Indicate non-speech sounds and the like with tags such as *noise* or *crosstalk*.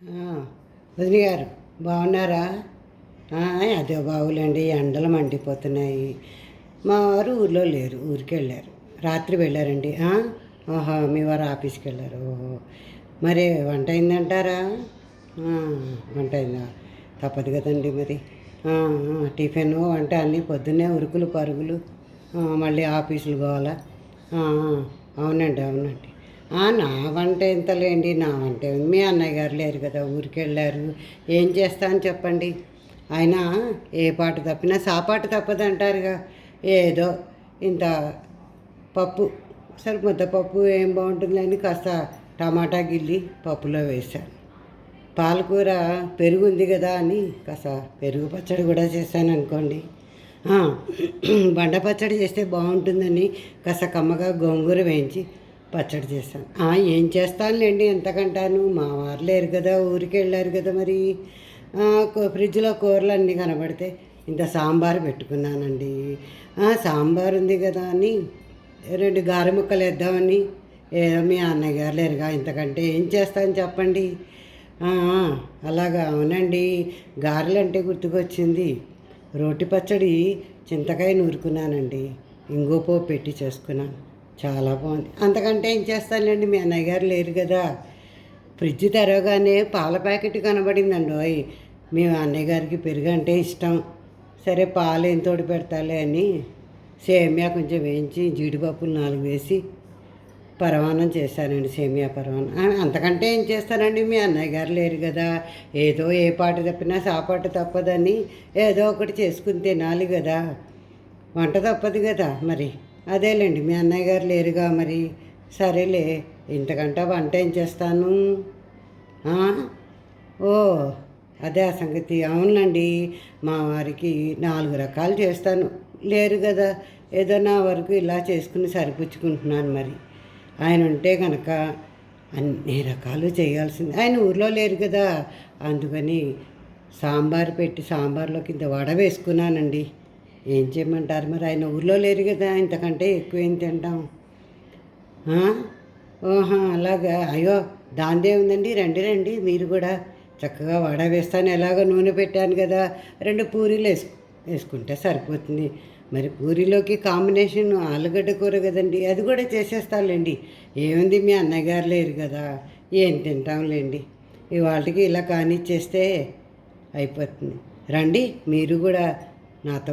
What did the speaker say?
వదిలి గారు బాగున్నారా? అదే బాగులేండి ఎండలు మండిపోతున్నాయి. మా వారు ఊర్లో లేరు ఊరికి వెళ్ళారు రాత్రి వెళ్ళారండి. ఆహా మీ వారు ఆఫీస్కి వెళ్ళారు ఓహో. మరి వంట అయిందంటారా? వంట అయిందా? తప్పదు కదండి మరి. టిఫిన్ వంట అన్నీ పొద్దున్నే ఉరుకులు పరుగులు. మళ్ళీ ఆఫీసులు పోవాలా? అవునండి అవునండి. నా వంట ఎంతలేండి నా వంట మీ అన్నయ్య గారు లేరు కదా ఊరికి వెళ్ళారు. ఏం చేస్తా అని చెప్పండి? ఆయన ఏ పాట తప్పినా సాపాటు తప్పదు అంటారుగా ఏదో ఇంత పప్పు సరే ముద్దపప్పు ఏం బాగుంటుందని కాస్త టమాటా గిల్లి పప్పులో వేశాను పాలకూర పెరుగు ఉంది కదా అని కాస్త పెరుగు పచ్చడి కూడా చేశాను అనుకోండి. బండ *clears throat* పచ్చడి చేస్తే బాగుంటుందని కాస్త కమ్మగా గోంగూర వేయించి పచ్చడి చేశాను ఏం చేస్తానులేండి ఎంతకంటాను? మా వారు లేరు కదా ఊరికి వెళ్ళారు కదా మరి. ఫ్రిడ్జ్లో కూరలు అన్నీ కనబడితే ఇంత సాంబారు పెట్టుకున్నానండి. సాంబార్ ఉంది కదా అని రెండు గారె ముక్కలు వేద్దామని. ఏదో మీ అన్నయ్య గారు లేరుగా ఇంతకంటే ఏం చేస్తాను చెప్పండి? అలాగా అవునండి. గారెలు అంటే గుర్తుకొచ్చింది. రోటి పచ్చడి చింతకాయ నూరుకున్నానండి. ఇంగో పోపు పెట్టి చేసుకున్నాను. చాలా బాగుంది. అంతకంటే ఏం చేస్తానులేండి మీ అన్నయ్య గారు లేరు కదా. ఫ్రిడ్జ్ తెరవగానే పాల ప్యాకెట్ కనబడిందండి ఓయ్. మీ అన్నయ్య గారికి పెరుగు అంటే ఇష్టం. సరే పాలు ఏం తోడు పెడతాలే అని సేమియా కొంచెం వేయించి జీడిపప్పులు నాలుగు వేసి పరమాన్నం చేశానండి సేమియా పరమాన్నం. అంతకంటే ఏం చేస్తానండి మీ అన్నయ్య గారు లేరు కదా. ఏదో ఏ పాట తప్పినా సాపాటు తప్పదని ఏదో ఒకటి చేసుకుని తినాలి కదా. వంట తప్పదు కదా మరి. అదేలేండి మీ అన్నయ్య గారు లేరుగా మరి. సరేలే ఇంతకంటే వంట ఏం చేస్తాను? ఓ అదే ఆ సంగతి. అవునండి మా వారికి నాలుగు రకాలు చేస్తాను. లేరు కదా ఏదో నా వరకు ఇలా చేసుకుని సరిపుచ్చుకుంటున్నాను మరి. ఆయన ఉంటే కనుక అన్ని రకాలు చేయాల్సింది. ఆయన ఊర్లో లేరు కదా అందుకని సాంబార్ పెట్టి సాంబార్లో కింద వడ వేసుకున్నానండి. ఏం చేయమంటారు మరి? ఆయన ఊర్లో లేరు కదా ఇంతకంటే ఎక్కువ ఏం తింటాం? ఓహా అలాగా. అయ్యో దాందే ఉందండి. రండి రండి. మీరు కూడా చక్కగా వడ వేస్తాను. ఎలాగో నూనె పెట్టాను కదా. రెండు పూరీలు వేసు వేసుకుంటే సరిపోతుంది. మరి పూరీలోకి కాంబినేషన్ ఆలుగడ్డ కూర కదండి. అది కూడా చేసేస్తానులేండి. ఏముంది? మీ అన్నయ్య గారు లేరు కదా. ఏం తింటాంలేండి. ఇవాళకి ఇలా కానిచ్చేస్తే అయిపోతుంది. రండి మీరు కూడా నాతో